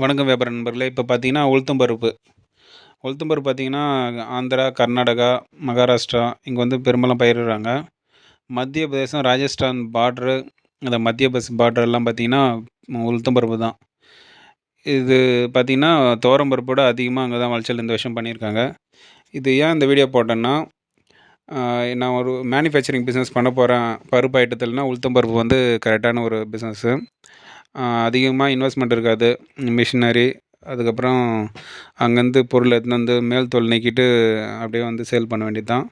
வணக்கம் வியாபார நண்பர்களே. இப்போ பார்த்தீங்கன்னா உளுத்தம் பருப்பு. பார்த்தீங்கன்னா ஆந்திரா கர்நாடகா மகாராஷ்டிரா இங்கே வந்து பெரும்பாலும் பயிரிடுறாங்க. மத்திய பிரதேசம் ராஜஸ்தான் பார்ட்ரு அந்த மத்திய பிரதேச பார்டர் பார்த்தீங்கன்னா உளுத்தம் பருப்பு தான். இது பார்த்திங்கன்னா துவரம்பருப்போட அதிகமாக அங்கே தான் விளைச்சல் இந்த வருஷம் பண்ணியிருக்காங்க. இது ஏன் இந்த வீடியோ போட்டேன்னா நான் ஒரு மேனுஃபேக்சரிங் பிஸ்னஸ் பண்ண போகிறேன் பருப்பு ஐட்டத்தில்னா உளுத்தம் பருப்பு வந்து கரெக்டான ஒரு பிஸ்னஸ்ஸு அதிகமாக இன்வெஸ்ட்மெண்ட் இருக்காது. மிஷினரி அதுக்கப்புறம் அங்கேருந்து பொருள் எடுத்துன்னு வந்து மேல் தோல் நீக்கிட்டு அப்படியே வந்து சேல் பண்ண வேண்டியது தான்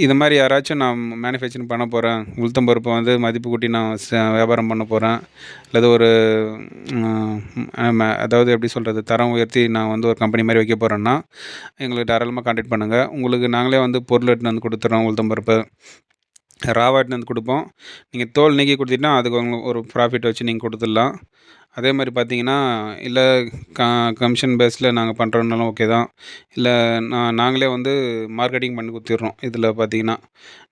இது மாதிரி யாராச்சும் நான் மேனுஃபேக்சரிங் பண்ண போகிறேன் உளுத்தம் பருப்பை வந்து மதிப்பு கூட்டி நான் வியாபாரம் பண்ண போகிறேன் அல்லது ஒரு அதாவது எப்படி சொல்கிறது தரம் உயர்த்தி நான் வந்து ஒரு கம்பெனி மாதிரி வைக்க போகிறேன்னா எங்களுக்கு தாராளமாக கான்டாக்ட் பண்ணுங்கள் உங்களுக்கு நாங்களே வந்து பொருள் எடுத்துன்னு வந்து கொடுத்துறோம் உளுத்தம் பருப்பு. ராவா வந்து கொடுப்போம். நீங்கள் தோல் நீக்கி கொடுத்தீங்கன்னா அதுக்கு உங்களுக்கு ஒரு ப்ராஃபிட் வச்சு நீங்கள் கொடுத்துடலாம். அதே மாதிரி பார்த்தீங்கன்னா இல்லை க கமிஷன் பேஸில் நாங்கள் பண்ணுறோன்னாலும் ஓகே தான். இல்லை நான் நாங்களே வந்து மார்க்கெட்டிங் பண்ணி கொடுத்துட்றோம். இதில் பார்த்தீங்கன்னா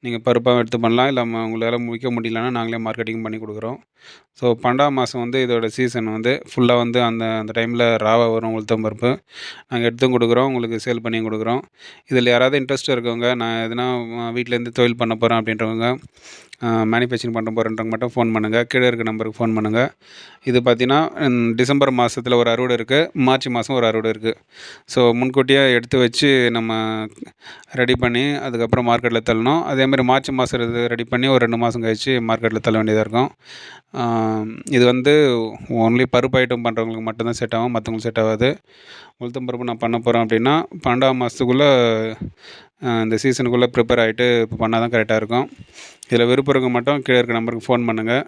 நீங்கள் பருப்பாக எடுத்து பண்ணலாம். இல்லை உங்களால் விற்க முடியலன்னா நாங்களே மார்க்கெட்டிங் பண்ணி கொடுக்குறோம். ஸோ பன்னெண்டாம் மாதம் வந்து இதோட சீசன் வந்து ஃபுல்லாக வந்து அந்த அந்த டைமில் ராவா வரும் உளுத்தம் பருப்பு. நாங்கள் எடுத்தும் கொடுக்குறோம். உங்களுக்கு சேல் பண்ணியும் கொடுக்குறோம். இதில் யாராவது இன்ட்ரெஸ்ட் இருக்கவங்க நான் எதுனா வீட்டிலேருந்து தொழில் பண்ண போகிறேன் அப்படின்றவங்க மேனுஃபேக்சரிங் பண்ண போகிறேன்றவங்க மட்டும் ஃபோன் பண்ணுங்கள் கீழே இருக்க நம்பருக்கு ஃபோன் பண்ணுங்கள் இது பார்த்தீங்கன்னா டிசம்பர் மாதத்தில் ஒரு அறுவடை இருக்குது மார்ச் மாதம் ஒரு அறுவடை இருக்குது ஸோ முன்கூட்டியே எடுத்து வச்சு நம்ம ரெடி பண்ணி அதுக்கப்புறம் மார்க்கெட்டில் தள்ளணும். அதேமாதிரி மார்ச் மாதம் இது ரெடி பண்ணி ஒரு ரெண்டு மாதம் கழிச்சு மார்க்கெட்டில் தள்ள வேண்டியதாக இருக்கும். இது வந்து ஒன்லி பருப்பு ஐட்டம் பண்ணுறவங்களுக்கு மட்டும்தான் செட் ஆகும். மற்றவங்களுக்கு செட் ஆகாது. உளுத்தம் பருப்பு நான் பண்ண போகிறேன் அப்படின்னா பன்னெண்டாம் மாதத்துக்குள்ளே இந்த சீசனுக்குள்ளே ப்ரிப்பேர் ஆகிட்டு இப்போ பண்ணால் தான் கரெக்டாக இருக்கும். இதில் விருப்பம் இருக்க மட்டும் கீழே இருக்க நம்பருக்கு ஃபோன் பண்ணுங்கள்